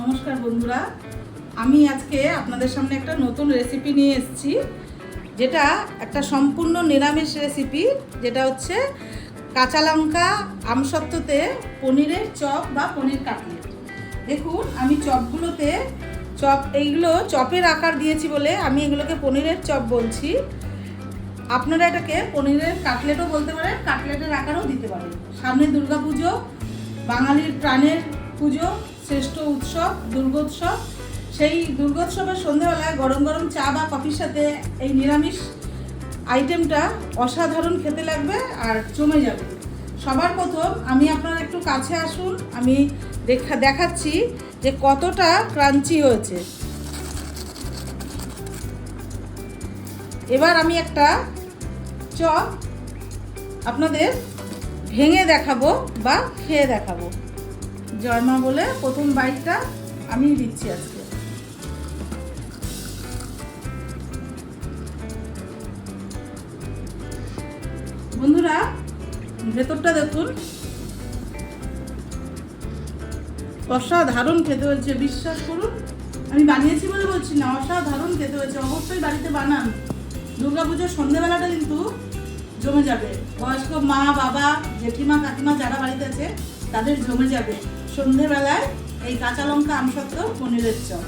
নমস্কার বন্ধুরা। আমি আজকে আপনাদের সামনে একটা নতুন রেসিপি নিয়ে এসেছি, যেটা একটা সম্পূর্ণ নিরামিষ রেসিপি যেটা হচ্ছে কাঁচা লঙ্কা, আমসত্ত্বতে পনিরের চপ বা পনির কাটলেট দেখুন, আমি চপগুলোতে চপ, এইগুলো চপের আকার দিয়েছি বলে আমি এগুলোকে পনিরের চপ বলছি। আপনারা এটাকে পনিরের কাটলেটও বলতে পারেন, কাটলেটের আকারও দিতে পারেন। সামনে দুর্গাপুজো, বাঙালির প্রাণের পুজো শ্রেষ্ঠ উৎসব, দুর্গোৎসব। সেই দুর্গোৎসবের সন্ধ্যেবেলায় গরম গরম চা বা কফির সাথে এই নিরামিষ আইটেমটা অসাধারণ খেতে লাগবে আর জমে যাবে। সবার প্রথম আমি আপনারা একটু কাছে আসুন, আমি দেখা, দেখাচ্ছি যে কতটা ক্রাঞ্চি হয়েছে। এবার আমি একটা চপ আপনাদের ভেঙে দেখাবো বা খেয়ে দেখাবো। জয়মা বলে প্রথম বাইকটা আমি দিচ্ছি আজকে। বন্ধুরা, ভেতরটা দেখুন। অসাধারণ খেতে হয়েছে, বিশ্বাস করুন। আমি বানিয়েছি বলে বলছি না, অসাধারণ খেতে হয়েছে। অবশ্যই বাড়িতে বানান। দুর্গাপুজোর সন্ধ্যেবেলাটা কিন্তু জমে যাবে। বয়স্ক মা, বাবা, জেঠিমা, কাকিমা যারা বাড়িতে আছে, তাদের জমে যাবে। সন্ধেবেলায় এই কাঁচা লঙ্কা আমসত্ত্ব পনিরের চপ।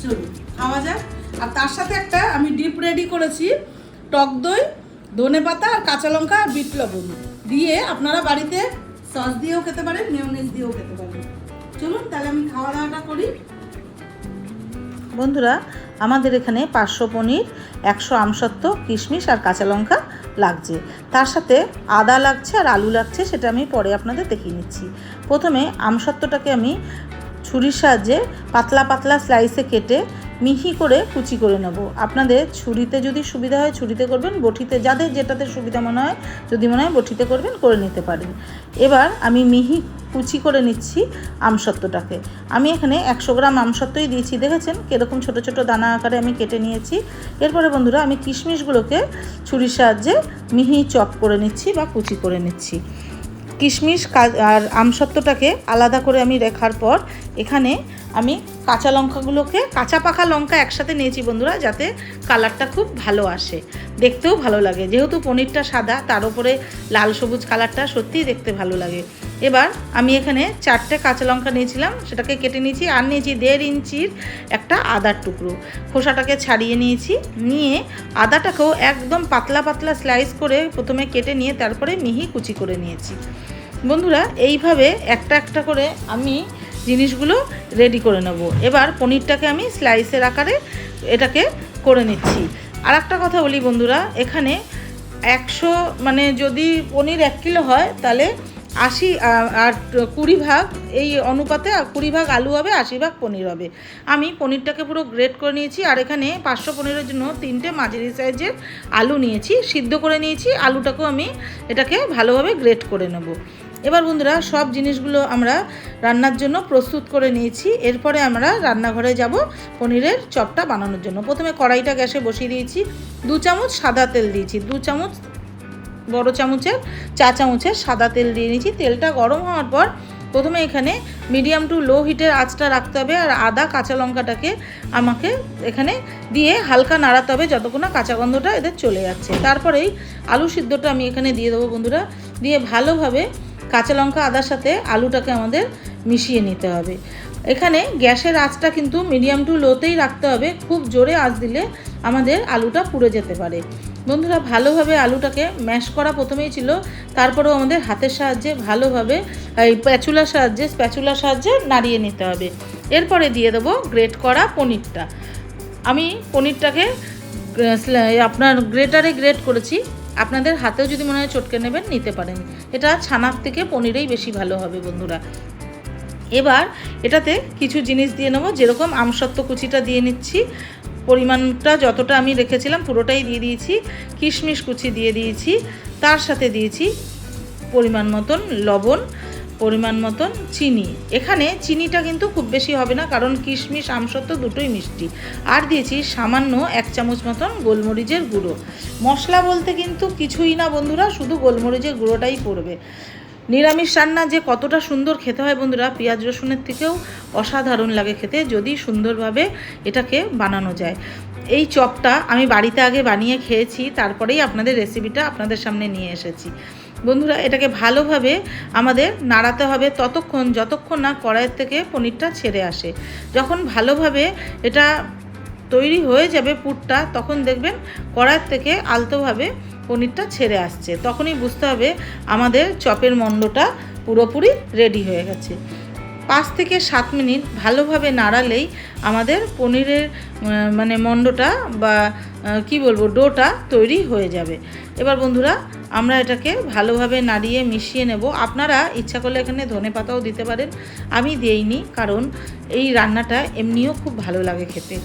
চলুন, খাওয়া যাক। আর তার সাথে একটা আমি ডিপ রেডি করেছি, টক দই, ধনে পাতা, আর কাঁচা লঙ্কা, আর বিট লবণ। দিয়ে আপনারা বাড়িতে সস দিয়েও খেতে পারেন মেয়নিজ দিয়েও খেতে পারেন। চলুন, তাহলে আমি খাওয়া দাওয়াটা করি। বন্ধুরা, আমাদের এখানে পাঁচশো পনির, একশো আমসত্ত্ব কিশমিশ, আর কাঁচা লঙ্কা লাগছে। তার সাথে আদা লাগছে আর আলু লাগছে, সেটা আমি পরে আপনাদের দেখিয়ে নিচ্ছি। প্রথমে আমসত্ত্বটাকে আমি ছুরির সাহায্যে পাতলা পাতলা স্লাইসে কেটে মিহি করে কুচি করে নেব। আপনাদের ছুরিতে যদি সুবিধা হয় ছুরিতে করবেন, বটিতে যাদের যেটাতে সুবিধা মনে হয়, যদি মনে হয় বটিতে করবেন, করে নিতে পারেন। এবার আমি মিহি কুচি করে নিচ্ছি আমসত্ত্বটাকে। আমি এখানে একশো গ্রাম আমসত্ত্বই দিয়েছি, দেখেছেন? কীরকম ছোটো ছোটো দানা আকারে আমি কেটে নিয়েছি। এরপরে বন্ধুরা, আমি কিশমিশগুলোকে ছুরির সাহায্যে মিহি চপ করে নিচ্ছি বা কুচি করে নিচ্ছি। কিশমিশ আর আমসত্ত্বটাকে আলাদা করে আমি রেখার পর এখানে আমি কাঁচা লঙ্কাগুলোকে, কাঁচা পাকা লঙ্কা একসাথে নিয়েছি বন্ধুরা, যাতে কালারটা খুব ভালো আসে। দেখতেও ভালো লাগে। যেহেতু পনিরটা সাদা, তার উপরে লাল সবুজ কালারটা সত্যিই দেখতে ভালো লাগে। এবার আমি এখানে চারটে কাঁচা লঙ্কা নিয়েছিলাম, সেটাকে কেটে নিয়েছি, আর নিয়েছি দেড় ইঞ্চির একটা আদার টুকরো। খোসাটাকে ছাড়িয়ে নিয়েছি, নিয়ে আদাটাকেও একদম পাতলা পাতলা স্লাইস করে প্রথমে কেটে নিয়ে তারপরে মিহি কুচি করে নিয়েছি। বন্ধুরা, এইভাবে একটা একটা করে আমি জিনিসগুলো রেডি করে নেব। এবার পনিরটাকে আমি স্লাইসের আকারে এটাকে করে নিচ্ছি। আর একটা কথা বলি বন্ধুরা, এখানে একশো মানে যদি পনির এক কিলো হয়, তাহলে আশি আর কুড়ি ভাগ, এই অনুপাতে কুড়ি ভাগ আলু হবে, আশি ভাগ পনির হবে। আমি পনিরটাকে পুরো গ্রেট করে নিয়েছি, আর এখানে পাঁচশো পনিরের জন্য তিনটে মাঝারি সাইজের আলু নিয়েছি, সিদ্ধ করে নিয়েছি। আলুটাকেও আমি এটাকে ভালোভাবে গ্রেট করে নেব। এবার বন্ধুরা, সব জিনিসগুলো আমরা রান্নার জন্য প্রস্তুত করে নিয়েছি। এরপরে আমরা রান্নাঘরে যাব পনিরের চপটা বানানোর জন্য। প্রথমে কড়াইটা গ্যাসে বসিয়ে দিয়েছি। দু চামচ সাদা তেল দিয়েছি। দু চামচ বড় চামচের, চা চামচের সাদা তেল দিয়ে নিয়েছি। তেলটা গরম হওয়ার পর প্রথমে এখানে মিডিয়াম টু লো হিটের আঁচটা রাখতে হবে আর আদা কাঁচা লঙ্কাটাকে আমাকে এখানে দিয়ে হালকা নাড়াতে হবে যতক্ষণ না কাঁচা গন্ধটা এদের চলে যাচ্ছে। তারপরেই আলু সিদ্ধটা আমি এখানে দিয়ে দেবো বন্ধুরা। দিয়ে ভালোভাবে কাঁচা লঙ্কা, আদার সাথে আলুটাকে আমাদের মিশিয়ে নিতে হবে। এখানে গ্যাসের আঁচটা কিন্তু মিডিয়াম টু লোতেই রাখতে হবে। খুব জোরে আঁচ দিলে আমাদের আলুটা পুড়ে যেতে পারে। বন্ধুরা, ভালোভাবে আলুটাকে ম্যাশ করা প্রথমেই ছিল। তারপরেও আমাদের হাতের সাহায্যে ভালোভাবে এই প্যাচুলার সাহায্যে, স্প্যাচুলার সাহায্যে নাড়িয়ে নিতে হবে। এরপরে দিয়ে দেবো গ্রেট করা পনিরটা। আমি পনিরটাকে আপনার গ্রেটারে গ্রেট করেছি। আপনাদের হাতেও যদি মনে হয় চটকে নেবেন, নিতে পারেন। এটা ছানার থেকে পনিরেই বেশি ভালো হবে বন্ধুরা। এবার এটাতে কিছু জিনিস দিয়ে নেব। যেরকম আমসত্ত্ব কুচিটা দিয়ে নিচ্ছি, পরিমাণটা যতটা আমি রেখেছিলাম পুরোটাই দিয়ে দিয়েছি, কিশমিশ কুচি দিয়ে দিয়েছি, তার সাথে দিয়েছি পরিমাণ মতন লবণ পরিমাণ মতন চিনি। এখানে চিনিটা কিন্তু খুব বেশি হবে না, কারণ কিশমিশ, আমসত্ত্ব দুটোই মিষ্টি। আর দিয়েছি সামান্য এক চামচ মতন গোলমরিচের গুঁড়ো। মশলা বলতে কিন্তু কিছুই না বন্ধুরা, শুধু গোলমরিচের গুঁড়োটাই পড়বে। নিরামিষ রান্না যে কতটা সুন্দর খেতে হয় বন্ধুরা, পেঁয়াজ রসুনের থেকেও অসাধারণ লাগে খেতে, যদি সুন্দরভাবে এটাকে বানানো যায়। এই চপটা আমি বাড়িতে আগে বানিয়ে খেয়েছি, তারপরেই আপনাদের রেসিপিটা আপনাদের সামনে নিয়ে এসেছি। বন্ধুরা, এটাকে ভালোভাবে আমাদের নাড়াতে হবে ততক্ষণ, যতক্ষণ না কড়াইয়ের থেকে পনিরটা ছেড়ে আসে। যখন ভালোভাবে এটা তৈরি হয়ে যাবে পুরটা, তখন দেখবেন কড়াইয়ের থেকে আলতোভাবে পনিরটা ছেড়ে আসছে। তখনই বুঝতে হবে আমাদের চপের মণ্ডটা পুরোপুরি রেডি হয়ে গেছে। পাঁচ থেকে সাত মিনিট ভালোভাবে নাড়ালেই আমাদের পনিরের মানে মণ্ডটা বা কি বলব, ডোটা তৈরি হয়ে যাবে। এবার বন্ধুরা আমরা এটাকে ভালোভাবে নাড়িয়ে মিশিয়ে নেব। আপনারা ইচ্ছা করলে এখানে ধনে পাতাও দিতে পারেন। আমি দেইনি, কারণ এই রান্নাটা এমনিও খুব ভালো লাগে খেতে।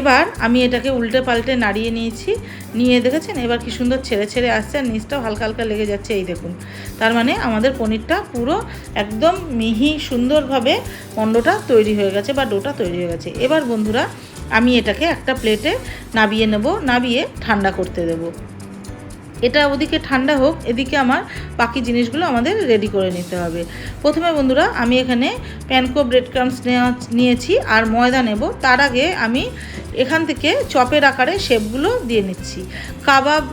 এবার আমি এটাকে উল্টে পাল্টে নাড়িয়ে নিয়েছি। নিয়ে দেখেছেন? এবার কি সুন্দর ছেড়ে ছেড়ে আসছে আর নিচটাও হালকা হালকা লেগে যাচ্ছে, এই দেখুন। তার মানে আমাদের পনিরটা পুরো একদম মিহি সুন্দরভাবে মণ্ডটা তৈরি হয়ে গেছে বা ডোটা তৈরি হয়ে গেছে। এবার বন্ধুরা, আমি এটাকে একটা প্লেটে নাবিয়ে নেব। নাবিয়ে ঠান্ডা করতে দেবো। এটা ওদিকে ঠান্ডা হোক, এদিকে আমার বাকি জিনিসগুলো আমাদের রেডি করে নিতে হবে। প্রথমে বন্ধুরা, আমি এখানে প্যানকো ব্রেড ক্রামস নিয়েছি আর ময়দা নেব। তার আগে আমি এখান থেকে চপের আকারে শেপগুলো দিয়ে নিচ্ছি। কাবাব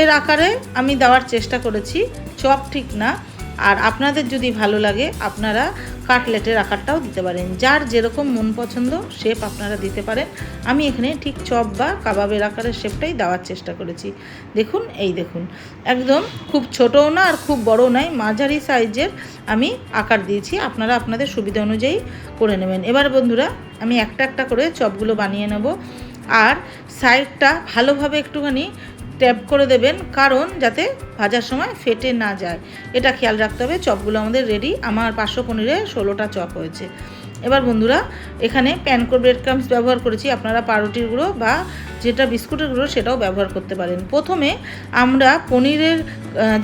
এর আকারে আমি দেওয়ার চেষ্টা করেছি, চপ ঠিক না। আর আপনাদের যদি ভালো লাগে, আপনারা কাটলেটের আকারটাও দিতে পারেন। যার যেরকম মন পছন্দ শেপ আপনারা দিতে পারেন। আমি এখানে ঠিক চপ বা কাবাবের আকারের শেপটাই দেওয়ার চেষ্টা করেছি। দেখুন, এই দেখুন। একদম খুব ছোটও না আর খুব বড়ও নয়, মাঝারি সাইজের আমি আকার দিয়েছি। আপনারা আপনাদের সুবিধা অনুযায়ী করে নেবেন। এবার বন্ধুরা, আমি একটা একটা করে চপগুলো বানিয়ে নেব। আর সাইডটা ভালোভাবে একটুখানি ট্যাপ করে দেবেন, কারণ যাতে ভাজার সময় ফেটে না যায়। এটা খেয়াল রাখতে হবে, চপগুলো আমাদের রেডি আমার পাঁচশো পনিরে ষোলোটা চপ হয়েছে। এবার বন্ধুরা, এখানে প্যানকো ব্রেড ক্রামস ব্যবহার করেছি। আপনারা পাউরুটির গুঁড়ো বা যেটা বিস্কুটের গুঁড়ো সেটাও ব্যবহার করতে পারেন। প্রথমে আমরা পনিরের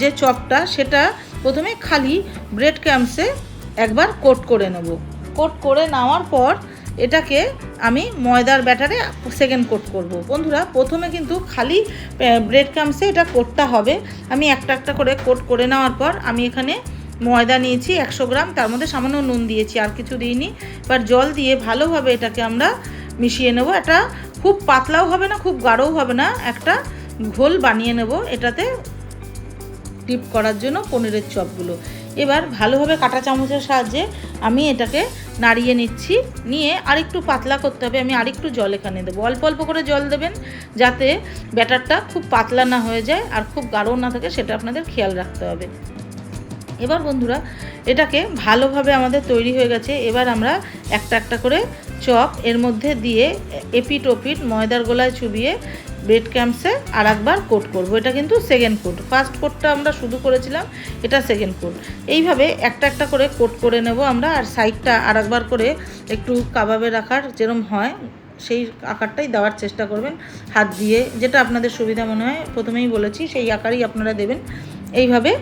যে চপটা, সেটা প্রথমে খালি ব্রেড ক্রামসে একবার কোট করে নেব। কোট করে নেওয়ার পর এটাকে আমি ময়দার ব্যাটারে সেকেন্ড কোট করব। বন্ধুরা, প্রথমে কিন্তু খালি ব্রেড ক্রামসে এটা কোটটা হবে। আমি একটা একটা করে কোট করে নেওয়ার পর আমি এখানে ময়দা নিয়েছি একশো গ্রাম, তার মধ্যে সামান্য নুন দিয়েছি, আর কিছু দিইনি। এবার জল দিয়ে ভালোভাবে এটাকে আমরা মিশিয়ে নেব। এটা খুব পাতলাও হবে না, খুব গাঢ়ও হবে না। একটা ঘোল বানিয়ে নেব এটাতে ডিপ করার জন্য পনিরের চপগুলো। এবার ভালোভাবে কাঁটা চামচের সাহায্যে আমি এটাকে নাড়িয়ে নিচ্ছি। নিয়ে আরেকটু পাতলা করতে হবে, আমি আরেকটু জল এখানে দেবো। অল্প অল্প করে জল দেবেন যাতে ব্যাটারটা খুব পাতলা না হয়ে যায় আর খুব গাঢ় না থাকে, সেটা আপনাদের খেয়াল রাখতে হবে। এবার বন্ধুরা, এটাকে ভালোভাবে আমাদের তৈরি হয়ে গেছে। এবার আমরা একটা একটা করে চপ এর মধ্যে দিয়ে এপিট ওপিট ময়দার গোলায় চুবিয়ে ব্রেড ক্যাম্পসে আর একবার কোট করব। এটা কিন্তু সেকেন্ড কোট। ফার্স্ট কোটটা আমরা শুধু করেছিলাম, এটা সেকেন্ড কোট। এইভাবে একটা একটা করে কোট করে নেব আমরা, আর সাইডটা আর একবার করে একটু কাবাবের আকার যেরম হয়, সেই আকারটাই দেওয়ার চেষ্টা করবেন। হাত দিয়ে, যেটা আপনাদের সুবিধা মনে হয়, প্রথমেই বলেছি, সেই আকারই আপনারা দেবেন। এইভাবে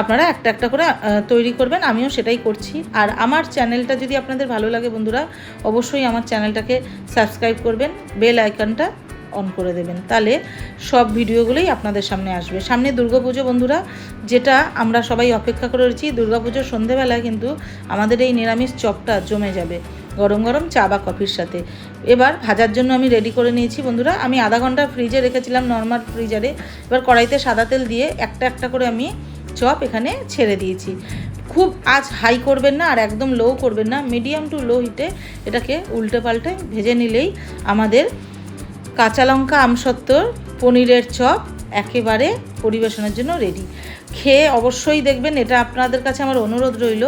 আপনারা একটা একটা করে তৈরি করবেন। আমিও সেটাই করছি। আর আমার চ্যানেলটা যদি আপনাদের ভালো লাগে বন্ধুরা, অবশ্যই আমার চ্যানেলটাকে সাবস্ক্রাইব করবেন, বেল আইকনটা অন করে দেবেন। তাহলে সব ভিডিওগুলোই আপনাদের সামনে আসবে। সামনে দুর্গাপুজো বন্ধুরা, যেটা আমরা সবাই অপেক্ষা করে রয়েছি দুর্গাপুজোর সন্ধেবেলায় কিন্তু আমাদের এই নিরামিষ চপটা জমে যাবে, গরম গরম চা বা কফির সাথে। এবার ভাজার জন্য আমি রেডি করে নিয়েছি বন্ধুরা। আমি আধা ঘণ্টা ফ্রিজে রেখেছিলাম নর্মাল ফ্রিজারে এবার কড়াইতে সাদা তেল দিয়ে একটা একটা করে আমি চপ এখানে ছেড়ে দিয়েছি। খুব আজ হাই করবেন না আর একদম লো করবেন না মিডিয়াম টু লো হিটে এটাকে উল্টে পাল্টে ভেজে নিলেই আমাদের কাঁচা লঙ্কা, আমসত্ত্বর, পনিরের চপ একেবারে পরিবেশনের জন্য রেডি খেয়ে অবশ্যই দেখবেন, এটা আপনাদের কাছে আমার অনুরোধ রইল।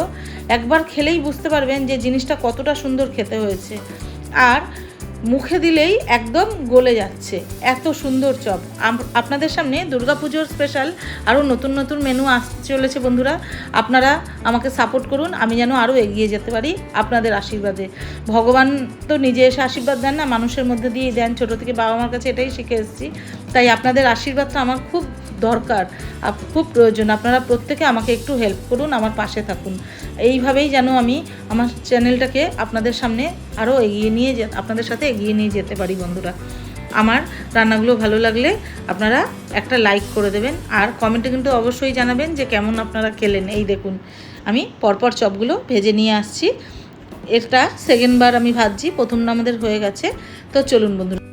একবার খেলেই বুঝতে পারবেন যে জিনিসটা কতটা সুন্দর খেতে হয়েছে। আর মুখে দিলেই একদম গলে যাচ্ছে। এত সুন্দর চপ। আপনাদের সামনে দুর্গাপুজোর স্পেশাল আরও নতুন নতুন মেনু আসতে চলেছে বন্ধুরা। আপনারা আমাকে সাপোর্ট করুন, আমি যেন আরও এগিয়ে যেতে পারি আপনাদের আশীর্বাদে। ভগবান তো নিজে এসে আশীর্বাদ দেন না, মানুষের মধ্যে দিয়েই দেন। ছোটো থেকে বাবা মার কাছে এটাই শিখে এসেছি। তাই আপনাদের আশীর্বাদটা আমার খুব দরকার খুব প্রয়োজন। আপনারা প্রত্যেকে আমাকে একটু হেল্প করুন, আমার পাশে থাকুন। এইভাবেই যেন আমি আমার চ্যানেলটাকে আপনাদের সামনে আরও এগিয়ে নিয়ে যে, আপনাদের সাথে এগিয়ে নিয়ে যেতে পারি বন্ধুরা। আমার রান্নাগুলো ভালো লাগলে আপনারা একটা লাইক করে দেবেন, আর কমেন্টে কিন্তু অবশ্যই জানাবেন যে, কেমন আপনারা খেলেন। এই দেখুন, আমি পরপর চপগুলো ভেজে নিয়ে আসছি। এটা সেকেন্ডবার আমি ভাজছি, প্রথমটা আমাদের হয়ে গেছে। তো চলুন বন্ধুরা।